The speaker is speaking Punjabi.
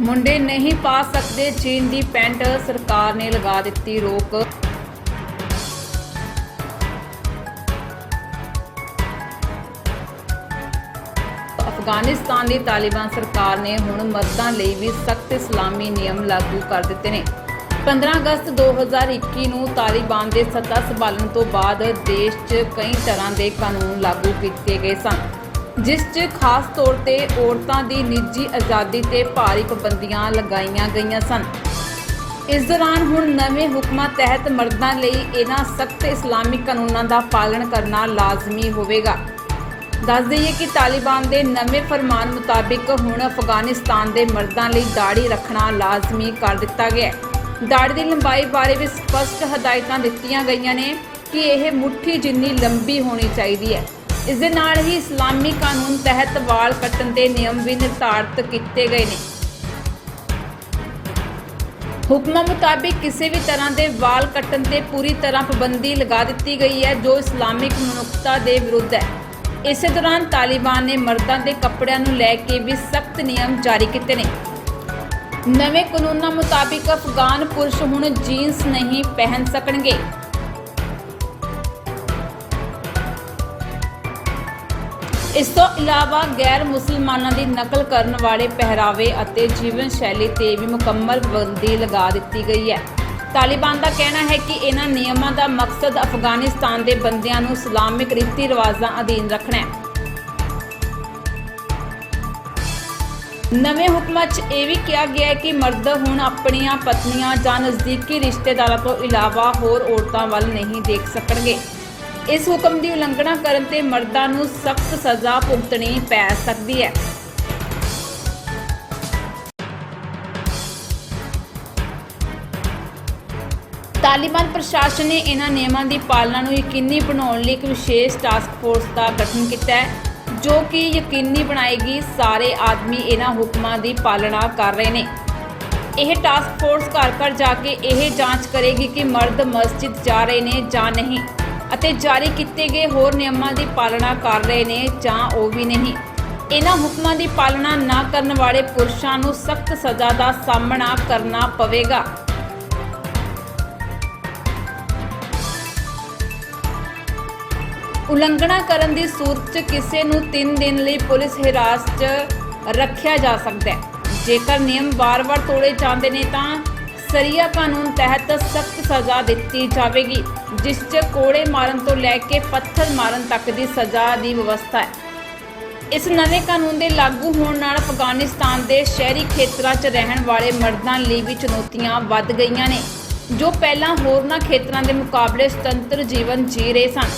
ਮੁੰਡੇ ਨਹੀਂ ਪਾ ਸਕਦੇ ਜੀਨ ਦੀ ਪੈਂਟ ਸਰਕਾਰ ਨੇ ਲਗਾ ਦਿੱਤੀ ਰੋਕ। ਅਫਗਾਨਿਸਤਾਨ ਦੀ ਤਾਲਿਬਾਨ ਸਰਕਾਰ ਨੇ ਹੁਣ ਮਰਦਾਂ ਲਈ ਵੀ ਸਖਤ ਇਸਲਾਮੀ ਨਿਯਮ ਲਾਗੂ ਕਰ ਦਿੱਤੇ ਨੇ। 15 ਅਗਸਤ 2021 ਨੂੰ ਤਾਲਿਬਾਨ ਦੇ ਸੱਤਾ ਸੰਭਾਲਣ ਤੋਂ ਬਾਅਦ ਦੇਸ਼ 'ਚ ਕਈ ਤਰ੍ਹਾਂ ਦੇ ਕਾਨੂੰਨ ਲਾਗੂ ਕੀਤੇ ਗਏ ਸਨ। ਜਿਸ 'ਚ ਖਾਸ ਤੌਰ ਤੇ ਔਰਤਾਂ ਦੀ ਨਿੱਜੀ ਆਜ਼ਾਦੀ ਤੇ ਭਾਰੀ ਪਾਬੰਦੀਆਂ ਲਗਾਈਆਂ ਗਈਆਂ ਸਨ। ਇਸ ਦੌਰਾਨ ਹੁਣ ਨਵੇਂ ਹੁਕਮਾਂ ਤਹਿਤ ਮਰਦਾਂ ਲਈ ਇਹਨਾਂ ਸਖਤ ਇਸਲਾਮਿਕ ਕਾਨੂੰਨਾਂ ਦਾ ਪਾਲਣ ਕਰਨਾ ਲਾਜ਼ਮੀ ਹੋਵੇਗਾ। ਦੱਸ ਦਈਏ ਕਿ ਤਾਲਿਬਾਨ ਦੇ ਨਵੇਂ ਫਰਮਾਨ ਮੁਤਾਬਿਕ ਹੁਣ ਅਫਗਾਨਿਸਤਾਨ ਦੇ ਮਰਦਾਂ ਲਈ ਦਾੜੀ ਰੱਖਣਾ ਲਾਜ਼ਮੀ ਕਰ ਦਿੱਤਾ ਗਿਆ ਹੈ। ਦਾੜੀ ਦੀ ਲੰਬਾਈ ਬਾਰੇ ਵੀ ਸਪਸ਼ਟ ਹਦਾਇਤਾਂ ਦਿੱਤੀਆਂ ਗਈਆਂ ਨੇ ਕਿ ਇਹ ਮੁੱਠੀ ਜਿੰਨੀ ਲੰਬੀ ਹੋਣੀ ਚਾਹੀਦੀ ਹੈ। ਇਸ ਦੇ ਨਾਲ ਹੀ ਇਸਲਾਮੀ ਕਾਨੂੰਨ ਤਹਿਤ ਵਾਲ ਕੱਟਣ ਦੇ ਨਿਯਮ ਵੀ ਨਿਰਧਾਰਤ ਕੀਤੇ ਗਏ ਨੇ। ਹੁਕਮਾਂ ਮੁਤਾਬਿਕ ਕਿਸੇ ਵੀ ਤਰ੍ਹਾਂ ਦੇ ਵਾਲ ਕੱਟਣ ਤੇ ਪੂਰੀ ਤਰ੍ਹਾਂ ਪਾਬੰਦੀ ਲਗਾ ਦਿੱਤੀ ਗਈ ਹੈ, ਜੋ ਇਸਲਾਮਿਕ ਮਨੁੱਖਤਾ ਦੇ ਵਿਰੁੱਧ ਹੈ। ਇਸੇ ਦੌਰਾਨ ਤਾਲਿਬਾਨ ਨੇ ਮਰਦਾਂ ਦੇ ਕੱਪੜਿਆਂ ਨੂੰ ਲੈ ਕੇ ਵੀ ਸਖਤ ਨਿਯਮ ਜਾਰੀ ਕੀਤੇ ਨੇ। ਨਵੇਂ ਕਾਨੂੰਨਾਂ ਮੁਤਾਬਿਕ ਅਫਗਾਨ ਪੁਰਸ਼ ਹੁਣ ਜੀਨਸ ਨਹੀਂ ਪਹਿਨ ਸਕਣਗੇ। ਇਸ ਤੋਂ ਇਲਾਵਾ ਗੈਰ ਮੁਸਲਮਾਨਾਂ ਦੀ ਨਕਲ ਕਰਨ ਵਾਲੇ ਪਹਿਰਾਵੇ ਅਤੇ ਜੀਵਨ ਸ਼ੈਲੀ ਤੇ ਵੀ ਮੁਕੰਮਲ ਪਾਬੰਦੀ ਲਗਾ ਦਿੱਤੀ ਗਈ ਹੈ। ਤਾਲਿਬਾਨ ਦਾ ਕਹਿਣਾ ਹੈ ਕਿ ਇਹਨਾਂ ਨਿਯਮਾਂ ਦਾ ਮਕਸਦ ਅਫਗਾਨਿਸਤਾਨ ਦੇ ਬੰਦਿਆਂ ਨੂੰ ਇਸਲਾਮਿਕ ਰੀਤੀ ਰਿਵਾਜ਼ਾਂ ਅਧੀਨ ਰੱਖਣਾ ਹੈ। ਨਵੇਂ ਹੁਕਮਾਂ 'ਚ ਇਹ ਵੀ ਕਿਹਾ ਗਿਆ ਹੈ ਕਿ ਮਰਦ ਹੁਣ ਆਪਣੀਆਂ ਪਤਨੀਆਂ ਜਾਂ ਨਜ਼ਦੀਕੀ ਰਿਸ਼ਤੇਦਾਰਾਂ ਤੋਂ ਇਲਾਵਾ ਹੋਰ ਔਰਤਾਂ ਵੱਲ ਨਹੀਂ ਦੇਖ ਸਕਣਗੇ। ਇਸ ਹੁਕਮ ਦੀ ਉਲੰਘਣਾ ਕਰਨ ਤੇ ਮਰਦਾਂ ਨੂੰ ਸਖਤ ਸਜ਼ਾ ਭੁਗਤਣੀ ਪੈ ਸਕਦੀ ਹੈ। ਤਾਲਿਬਾਨ ਪ੍ਰਸ਼ਾਸਨ ਨੇ ਇਹਨਾਂ ਨਿਯਮਾਂ ਦੀ ਪਾਲਣਾ ਨੂੰ ਯਕੀਨੀ ਬਣਾਉਣ ਲਈ ਇੱਕ ਵਿਸ਼ੇਸ਼ ਟਾਸਕ ਫੋਰਸ ਦਾ ਗਠਨ ਕੀਤਾ ਹੈ, ਜੋ ਕਿ ਯਕੀਨੀ ਬਣਾਏਗੀ ਸਾਰੇ ਆਦਮੀ ਇਹਨਾਂ ਹੁਕਮਾਂ ਦੀ ਪਾਲਣਾ ਕਰ ਰਹੇ ਨੇ। ਇਹ ਟਾਸਕ ਫੋਰਸ ਘਰ ਘਰ ਜਾ ਕੇ ਇਹ ਜਾਂਚ ਕਰੇਗੀ ਕਿ ਮਰਦ ਮਸਜਿਦ ਜਾ ਰਹੇ ਨੇ ਜਾਂ ਨਹੀਂ। ਅਤੇ ਜਾਰੀ ਕੀਤੇ ਗਏ ਹੋਰ ਨਿਯਮਾਂ ਦੀ ਪਾਲਣਾ ਕਰ ਰਹੇ ਨੇ ਜਾਂ ਉਹ ਵੀ ਨਹੀਂ। ਇਹਨਾਂ ਹੁਕਮਾਂ ਦੀ ਪਾਲਣਾ ਨਾ ਕਰਨ ਵਾਲੇ ਪੁਰਸ਼ਾਂ ਨੂੰ ਸਖਤ ਸਜ਼ਾ ਦਾ ਸਾਹਮਣਾ ਕਰਨਾ ਪਵੇਗਾ। ਉਲੰਘਣਾ ਕਰਨ ਦੀ ਸੂਰਤ 'ਚ ਕਿਸੇ ਨੂੰ 3 ਦਿਨ ਲਈ ਪੁਲਿਸ ਹਿਰਾਸਤ 'ਚ ਰੱਖਿਆ ਜਾ ਸਕਦਾ ਹੈ। ਜੇਕਰ ਨਿਯਮ ਵਾਰ-ਵਾਰ ਤੋੜੇ ਜਾਂਦੇ ਨੇ ਤਾਂ ਸਰੀਆ ਕਾਨੂੰਨ ਤਹਿਤ ਸਖਤ ਸਜ਼ਾ ਦਿੱਤੀ ਜਾਵੇਗੀ, ਜਿਸ 'ਚ ਕੋੜੇ ਮਾਰਨ ਤੋਂ ਲੈ ਕੇ ਪੱਥਰ ਮਾਰਨ ਤੱਕ ਦੀ ਸਜ਼ਾ ਦੀ ਵਿਵਸਥਾ ਹੈ। ਇਸ ਨਵੇਂ ਕਾਨੂੰਨ ਦੇ ਲਾਗੂ ਹੋਣ ਨਾਲ ਅਫਗਾਨਿਸਤਾਨ ਦੇ ਸ਼ਹਿਰੀ ਖੇਤਰਾਂ 'ਚ ਰਹਿਣ ਵਾਲੇ ਮਰਦਾਂ ਲਈ ਵੀ ਚੁਣੌਤੀਆਂ ਵੱਧ ਗਈਆਂ ਨੇ, ਜੋ ਪਹਿਲਾਂ ਹੋਰਨਾਂ ਖੇਤਰਾਂ ਦੇ ਮੁਕਾਬਲੇ ਸੁਤੰਤਰ ਜੀਵਨ ਜੀ ਰਹੇ ਸਨ।